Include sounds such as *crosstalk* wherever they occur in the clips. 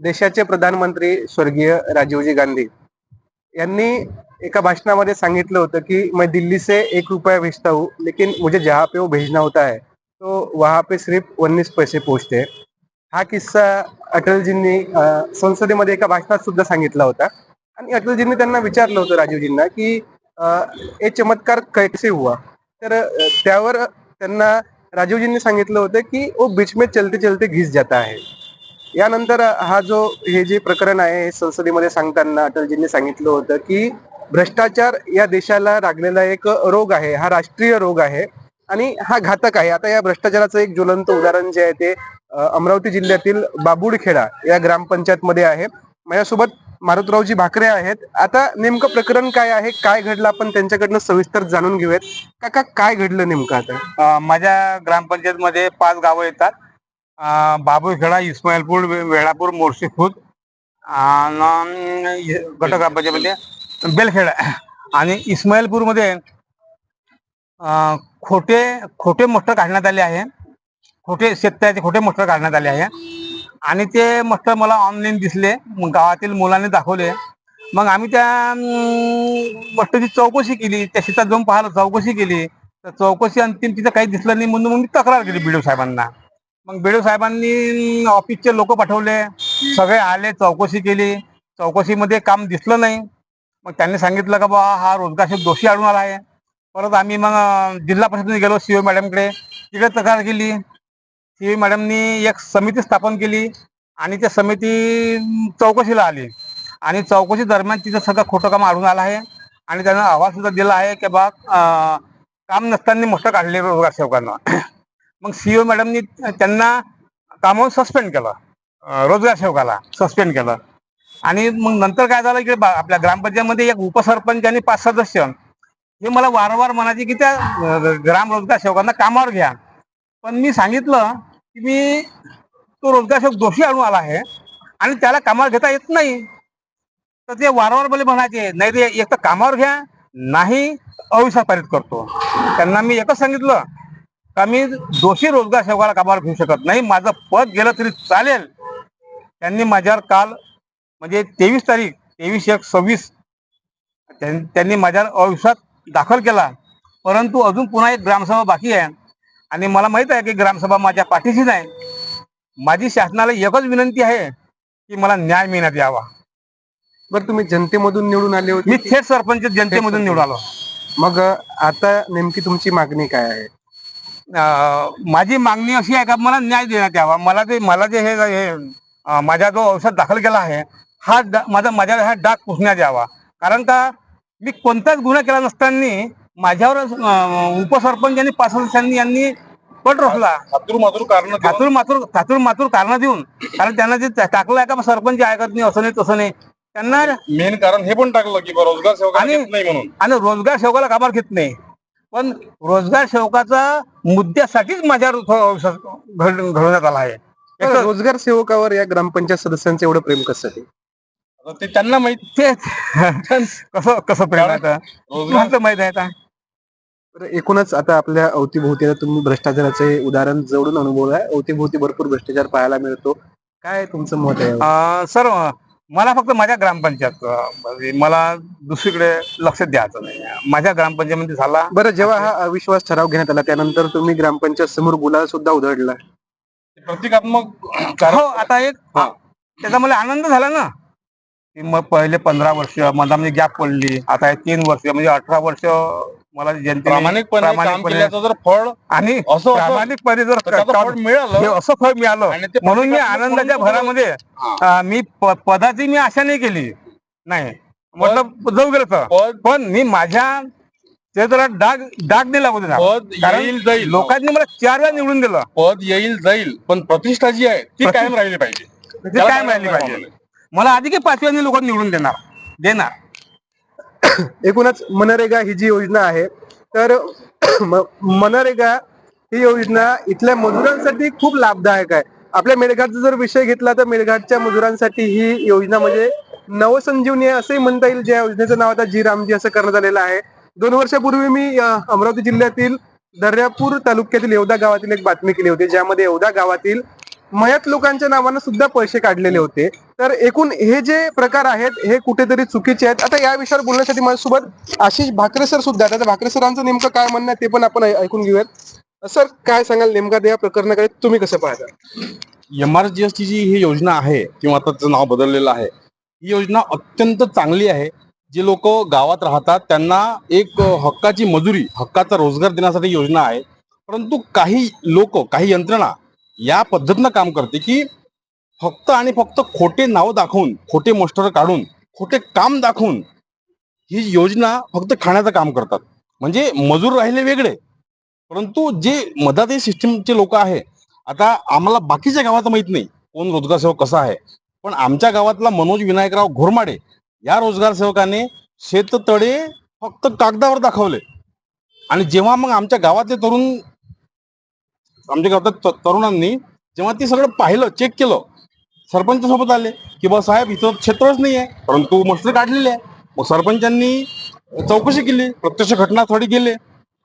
देशाचे प्रधानमंत्री स्वर्गीय राजीवजी गांधी यांनी एका भाषणामध्ये सांगितलं होतं की मैं दिल्ली से एक रुपया भेजता हूँ लेकिन मुझे जहाँ पे वो भेजना होता है तो वहाँ पे सिर्फ उन्नीस पैसे पोहोचते हा। किस्सा अटलजींनी संसदेमध्ये एका भाषणात सुद्धा सांगितला होता. आणि अटलजींनी त्यांना विचारलं होतं राजीवजींना की हे चमत्कार कैसे हुआ? तर त्यावर त्यांना राजीवजींनी सांगितलं होतं की ओ बीच में चलते चलते घिस जाता है. यानंतर हा जो हे जे प्रकरण आहे हे संसदेमध्ये सांगताना अटलजींनी सांगितलं होतं की भ्रष्टाचार या देशाला लागलेला एक रोग आहे हा राष्ट्रीय रोग आहे आणि हा घातक आहे. आता या भ्रष्टाचाराचं एक ज्वलंत उदाहरण जे आहे ते अमरावती जिल्ह्यातील बाबुडखेडा या ग्रामपंचायत मध्ये आहे. माझ्यासोबत मारुतरावजी भाकरे आहेत. आता नेमकं प्रकरण काय आहे काय घडलं आपण त्यांच्याकडनं सविस्तर जाणून घेऊयात. काका काय घडलं नेमकं आता? माझ्या ग्रामपंचायत मध्ये पाच गावं येतात. बाबूखेडा इस्माईलपूर वेळापूर मोर्शी खुद आणि गट बेलखेडा आणि इस्माईलपूरमध्ये खोटे खोटे मस्टर काढण्यात आले आहे. खोटे शेतकऱ्याचे खोटे मस्टर काढण्यात आले आहे. आणि ते मस्टर मला ऑनलाईन दिसले गावातील मुलांनी दाखवले. मग आम्ही त्या मस्टरची चौकशी केली त्या शेतात जाऊन पाहिलं चौकशी केली. तर चौकशी अंतिम तिथं काही दिसलं नाही म्हणून मग मी तक्रार केली बीडीओ साहेबांना. मग बीडीओ साहेबांनी ऑफिसचे लोक पाठवले. सगळे आले चौकशी केली. चौकशीमध्ये काम दिसलं नाही. मग त्यांनी सांगितलं का बा हा रोजगारशी दोषी आढळून आला आहे. परत आम्ही मग जिल्हा परिषदेने गेलो सीओ मॅडमकडे. तिकडे तक्रार केली. सी ओ मॅडमनी एक समिती स्थापन केली आणि त्या समिती चौकशीला आली. आणि चौकशी दरम्यान तिथं सगळं खोटं काम आढळून आलं आहे. आणि त्यांना अहवाल सुद्धा दिला आहे की बा काम नसताना मस्त काढले रोजगार सेवकांना. मग सीओ मॅडमनी त्यांना कामावर सस्पेंड केलं. रोजगार सेवकाला सस्पेंड केलं. आणि मग नंतर काय झालं की बा- आपल्या ग्रामपंचायतमध्ये एक उपसरपंच आणि पाच सदस्य. हे मला वारंवार म्हणायचे की त्या ग्राम रोजगार सेवकांना कामावर घ्या. पण मी सांगितलं की मी तो रोजगार सेवक दोषी आणून आला आहे आणि त्याला कामावर घेता येत नाही. तर ते वारंवार मला म्हणायचे नाही ते एक तर कामावर घ्या नाही अविश्वास पारित करतो. त्यांना मी एकच सांगितलं का मी दोषी रोजगार सेवकाला कामावर घेऊ शकत नाही. माझं पद गेलं तरी चालेल. त्यांनी माझ्यावर काल म्हणजे तेवीस तारीख तेवीस एक सव्वीस त्यां- त्यांनी माझ्यावर अविश्वास दाखल केला. परंतु अजून पुन्हा एक ग्रामसभा बाकी आहे. आणि मला माहीत आहे की ग्रामसभा माझ्या पाठीशी नाही. माझी शासनाला एकच विनंती आहे की मला न्याय मिळण्यात यावा. बरं तुम्ही जनतेमधून निवडून आले मी होते थेट सरपंच जनतेमधून निवडून आलो. मग आता नेमकी तुमची मागणी काय आहे? माझी मागणी अशी आहे का मला न्याय देण्यात यावा. मला ते मला जे हे माझा जो औषध दाखल केला आहे हा माझा माझ्यावर हा डाग पुसण्यात यावा. कारण का मी कोणताच गुन्हा केला नसताना माझ्यावर उपसरपंच आणि पाच सदस्यांनी यांनी पट रोखला. खातूर मातूर कारण थातूर मातूर थातूर मातूर कारण देऊन. कारण त्यांना जे टाकलं आहे का सरपंच ऐकत नाही असं नाही तसं नाही. त्यांना मेन कारण हे पण टाकलं की रोजगार म्हणून. आणि रोजगार सेवकाला कामावर घेत नाही. पण रोजगार सेवकाचा मुद्द्यासाठीच माझ्यावर घडवण्यात आला आहे. रोजगार सेवकावर या ग्रामपंचायत सदस्यांचं एवढं प्रेम कसं आहे? ते त्यांना माहीत *laughs* ते कसं कसं प्रेम आता? तर माहीत आहे आता? बरं, एकूणच आता आपल्या अवतीभोवती आता तुम्ही भ्रष्टाचाराचे उदाहरण जवळून अनुभव आहे अवतीभोवती भरपूर भ्रष्टाचार पाहायला मिळतो. काय तुमचं मत आहे? सर मला फक्त माझ्या ग्रामपंचायत म्हणजे मला दुसरीकडे लक्ष द्यायचं नाही. माझ्या ग्रामपंचायतमध्ये झाला. बरं जेव्हा हा अविश्वास ठराव घेण्यात आला त्यानंतर तुम्ही ग्रामपंचायत समोर गुलाल सुद्धा उधळला. प्रतिकात्मक हो आता एक हा. त्याचा मला आनंद झाला ना. मग पहिले पंधरा वर्ष मधामध्ये गॅप पडली. आता हे तीन वर्ष म्हणजे अठरा वर्ष मला जनतेने प्रामाणिकपणे काम प्रामाणिकपणे केल्याचं जर फळ आणि असं प्रामाणिकपणे जर तर त्याचं फळ हे मिळालं असं फळ मिळालं. ते म्हणून मी आनंदाच्या भरामध्ये हा. अं, मी प- पदाची मी आशा नाही केली. नाही. म्हटलं जाऊ गेलं तर. पद पण मी माझ्या ते जरा डाग डाग नाही लागू देणार. पद कारण येईल जाईल. लोकांनी मला चार वेळा निवडून दिलं. पद येईल जाईल. पण प्रतिष्ठा जी आहे ती कायम राहिली पाहिजे. ते त्याला काय काय मिळाली म्हणतात पाहिजे? मला आधी की पाचव्यांनी लोक निवडून देणार. देणार. *coughs* एकूणच मनरेगा ही जी योजना आहे तर *coughs* मनरेगा ही योजना इथल्या मजुरांसाठी खूप लाभदायक आहे. आपल्या मेळघाटचा जर विषय घेतला तर मेळघाटच्या मजुरांसाठी ही योजना म्हणजे नवसंजीवनी असंही म्हणता येईल. ज्या योजनेचं नाव आता जी रामजी असं करण्यात आलेलं आहे. दोन वर्षापूर्वी मी अमरावती जिल्ह्यातील दर्यापूर तालुक्यातील येवदा गावातील एक बातमी केली होती ज्यामध्ये येवदा गावातील मयत लोकांच्या नावानं सुद्धा पैसे काढलेले होते. तर एकूण हे जे प्रकार आहेत हे कुठेतरी चुकीचे आहेत. आता या विषयावर बोलण्यासाठी माझ्यासोबत आशिष भाकरे सर सुद्धा आहेत. आता भाकरे सरांचं नेमकं काय म्हणणं आहे ते पण आपण ऐकून घेऊयात. सर काय सांगाल नेमका? या प्रकरणाकडे तुम्ही कसं पाहता? एम आर जी ची जी ही योजना आहे किंवा आता त्याचं नाव बदललेलं आहे ही योजना अत्यंत चांगली आहे. जे लोक गावात राहतात त्यांना एक हक्काची मजुरी हक्काचा रोजगार देण्यासाठी योजना आहे. परंतु काही लोक काही यंत्रणा या पद्धतीनं काम करते की फक्त आणि फक्त खोटे नाव दाखवून खोटे मोस्टर काढून खोटे काम दाखवून ही योजना फक्त खाण्याचं काम करतात. म्हणजे मजूर राहिले वेगळे. परंतु जे मदत सिस्टीमचे लोक आहे आता आम्हाला बाकीच्या गावात माहीत नाही कोण रोजगार सेवक कसा आहे. पण आमच्या गावातला मनोज विनायकराव घोरमाडे या रोजगार सेवकाने शेततळे फक्त कागदावर दाखवले. आणि जेव्हा मग आमच्या गावातले तरुण आमच्या गावात तरुणांनी जेव्हा ते सगळं पाहिलं चेक केलं सरपंच सोबत आले की बा साहेब इथं क्षेत्रच नाही आहे परंतु मस्टर काढलेले आहे. मग सरपंचांनी चौकशी केली प्रत्यक्ष घटना थोडी गेले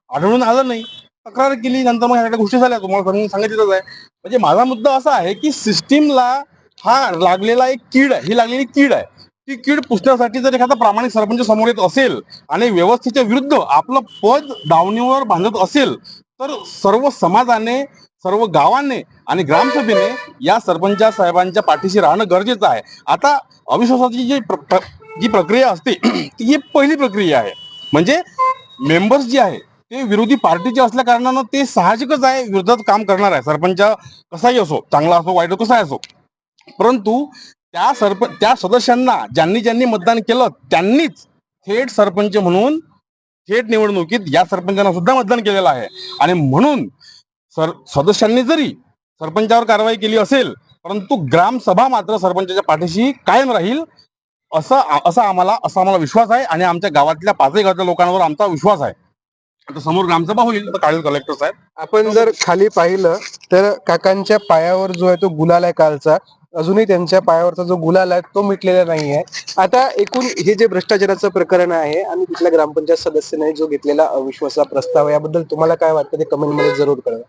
आढळून आलं नाही. तक्रार केली नंतर मग ह्या गोष्टी झाल्या. तुम्हाला सांगितलंच आहे. म्हणजे माझा मुद्दा असा आहे की सिस्टीमला हा लागलेला एक कीड आहे ही लागलेली कीड आहे. ती कीड पुसण्यासाठी जर एखादा प्रामाणिक सरपंच समोर येत असेल आणि व्यवस्थेच्या विरुद्ध आपलं पद दावणीवर बांधत असेल तर सर्व समाजाने सर्व गावाने आणि ग्रामसभेने या सरपंचा साहेबांच्या पाठीशी राहणं गरजेचं आहे. आता अविश्वासाची जी प्र- प्र- जी प्रक्रिया असते *clears throat* ती ही पहिली प्रक्रिया आहे. म्हणजे मेंबर्स जे आहे ते विरोधी पार्टीचे असल्या कारणानं ते साहजिकच आहे विरोधात काम करणार आहे. सरपंच कसाही असो चांगला असो वाईट कसाही असो. परंतु त्या सरप त्या सदस्यांना ज्यांनी ज्यांनी मतदान केलं त्यांनीच थेट सरपंच म्हणून थेट निवडणुकीत या सरपंचांना सुद्धा मतदान केलेलं आहे. आणि म्हणून सर सदस्यांनी जरी सरपंचावर कारवाई केली असेल परंतु ग्रामसभा मात्र सरपंचाच्या पाठीशी कायम राहील असं असा आम्हाला असा आम्हाला विश्वास आहे. आणि आमच्या गावातल्या पाचही गावातल्या लोकांवर आमचा विश्वास आहे. आता समोर ग्रामसभा होईल तर काळेल कलेक्टर साहेब. आपण जर खाली पाहिलं तर काकांच्या पायावर जो आहे तो गुलाल आहे कालचा अजूनही त्यांच्या पायावरचा जो गुलाल आहे तो मिटलेला नाही आहे. आता एकूण हे जे भ्रष्टाचाराचं प्रकरण आहे आणि तिथल्या ग्रामपंचायत सदस्याने जो घेतलेला अविश्वासा प्रस्ताव याबद्दल तुम्हाला काय वाटतं ते कमेंटमध्ये जरूर कळवा.